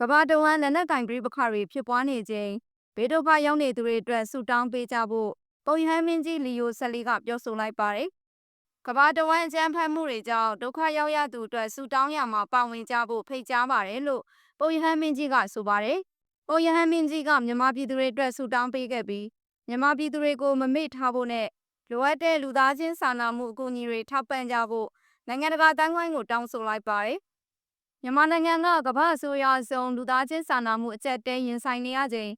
ကမ္ဘာတဝန်းလက်နက်ကင်ပြိပခါတွေဖြစ်ပွားနေချိန်ဘေးဒုက္ခရောက်နေသူတွေအတွက်ဆုတောင်းပေးကြဖို့ပုပ်ယဟန်မင်းကြီးလီယို၁၄ကပြောဆိုလိုက်ပါတယ်။ကမ္ဘာတဝန်းအကြမ်းဖက်မှုတွေကြောင့်ဒုက္ခရောက်ရသူအတွက်ဆုတောင်းရမှာပါဝင်ကြဖို့ဖိတ်ကြားပါတယ်လို့ပုပ်ယဟန်မင်းကြီးကဆိုပါတယ်။ပုပ်ယဟန်မင်းကြီးကမြန်မာပြည်သူတွေအတွက်ဆုတောင်းပေးခဲ့ပြီးမြန်မာပြည်သူတွေကိုမမေ့ထားဖို့နဲ့လိုအပ်တဲ့လူသားချင်းစာနာမှုအကူအညီတွေထောက်ပံ့ကြဖို့နိုင်ငံတကာတန်းဝိုင်းကိုတောင်းဆိုလိုက်ပါတယ်။ မြန်မာနိုင်ငံကကမ္ဘာအစိုးရအစုံလူသားချင်းစာနာမှုအကျက်တဲရင်ဆိုင်နေရချိန်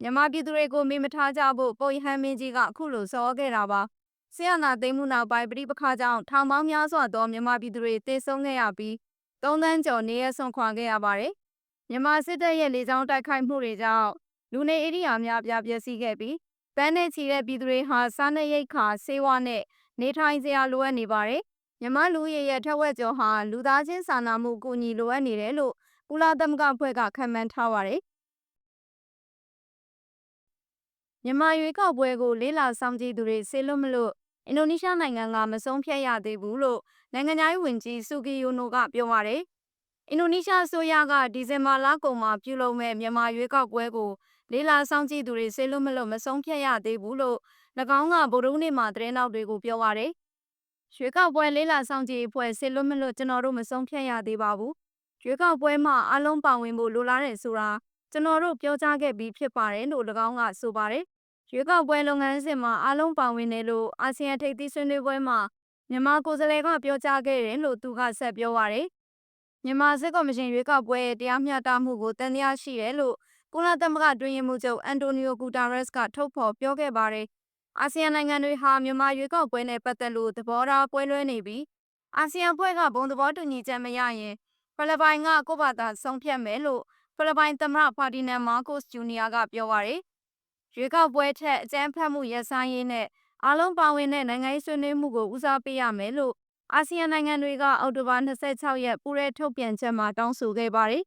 မြန်မာပြည်သူတွေကိုမေ့မထားကြဖို့ပုပ်ယဟန်မင်းကြီးကအခုလိုဆော်ခဲ့တာပါ။ဆရာနာသိမ်းမှုနောက်ပိုင်းပြည်ပခါကြောင့်ထောင်ပေါင်းများစွာသောမြန်မာပြည်သူတွေတေဆုံးခဲ့ရပြီးသုံးသန်းကျော်နေရဆွန့်ခွာခဲ့ရပါတယ်။မြန်မာစစ်တပ်ရဲ့လေကြောင်းတိုက်ခိုက်မှုတွေကြောင့်လူနေဧရိယာများပြားပျက်စီးခဲ့ပြီးပန်းနဲ့ချီတဲ့ပြည်သူတွေဟာစားနပ်ရိက္ခာဆေးဝါးနဲ့နေထိုင်စရာလိုအပ်နေပါတယ်။ မြမလူရရဲ့ထက်ဝက်ကျော်ဟာလူသားချင်းစာနာမှုအကူအညီလိုအပ်နေတယ်လို့ကုလသမဂ္ဂဖွဲ့ကခန့်မှန်းထားပါတယ်။မြန်မာရွေးကောက်ပွဲကိုလေးလာဆောင်ကြည့်သူတွေဆေလွတ်မလို့အင်ဒိုနီးရှားနိုင်ငံကမဆုံးဖြတ်ရသေးဘူးလို့နိုင်ငံသားဝန်ကြီးဆူကီယိုနိုကပြောပါတယ်။အင်ဒိုနီးရှားအစိုးရကဒီဇင်ဘာလကုန်မှာပြုလုပ်မဲ့မြန်မာရွေးကောက်ပွဲကိုလေးလာဆောင်ကြည့်သူတွေဆေလွတ်မလို့မဆုံးဖြတ်ရသေးဘူးလို့၎င်းကဗိုလ်ရုံးနေ့မှာသတင်းတောက်တွေကိုပြောပါတယ်။ ရွှေကောက်ပွဲလေးလာဆောင်ကြည့်အဖွဲ့ဆေလွတ်မလို့ကျွန်တော်တို့မဆုံးဖြတ်ရသေးပါဘူး။ရွေးကောက်ပွဲမှာအလုံးပါဝင်ဖို့လိုလားတယ်ဆိုတာကျွန်တော်တို့ပြောကြားခဲ့ပြီးဖြစ်ပါတယ်လို့၎င်းကဆိုပါတယ်။ရွေးကောက်ပွဲလုပ်ငန်းစဉ်မှာအလုံးပါဝင်တယ်လို့အာဆီယံထိပ်သီးဆွေးနွေးပွဲမှာမြန်မာကိုယ်စားလှယ်ကပြောကြားခဲ့တယ်လို့သူကဆက်ပြောပါတယ်။မြန်မာစစ်ကော်မရှင်ရွေးကောက်ပွဲတရားမျှတမှုကိုတန်တရားရှိတယ်လို့ကုလသမဂ္ဂတွင်ရင်မှုချုပ်အန်တိုနီယိုဂူတာရက်စ်ကထုတ်ဖော်ပြောခဲ့ပါတယ်။ အာဆီယံနိုင်ငံတွေဟာမြန်မာရွေးကောက်ပွဲနဲ့ပတ်သက်လို့သဘောထားကွဲလွဲနေပြီးအာဆီယံဖွဲ့ကဘုံသဘောတူညီချက်မရရင်ဖိလစ်ပိုင်ကကိုယ့်ဘာသာဆုံးဖြတ်မယ်လို့ဖိလစ်ပိုင်သမ္မတဖာဒီနန်မာကိုစ်ဂျူနီယာကပြောပါတယ်။ရွေးကောက်ပွဲထက်အကြမ်းဖက်မှုရပ်ဆိုင်းရေးနဲ့အားလုံးပါဝင်တဲ့နိုင်ငံရေးဆွေးနွေးမှုကိုဦးစားပေးရမယ်လို့အာဆီယံနိုင်ငံတွေကအောက်တိုဘာ26ရက်ပူးရဲထုတ်ပြန်ချက်မှာတောင်းဆိုခဲ့ပါတယ်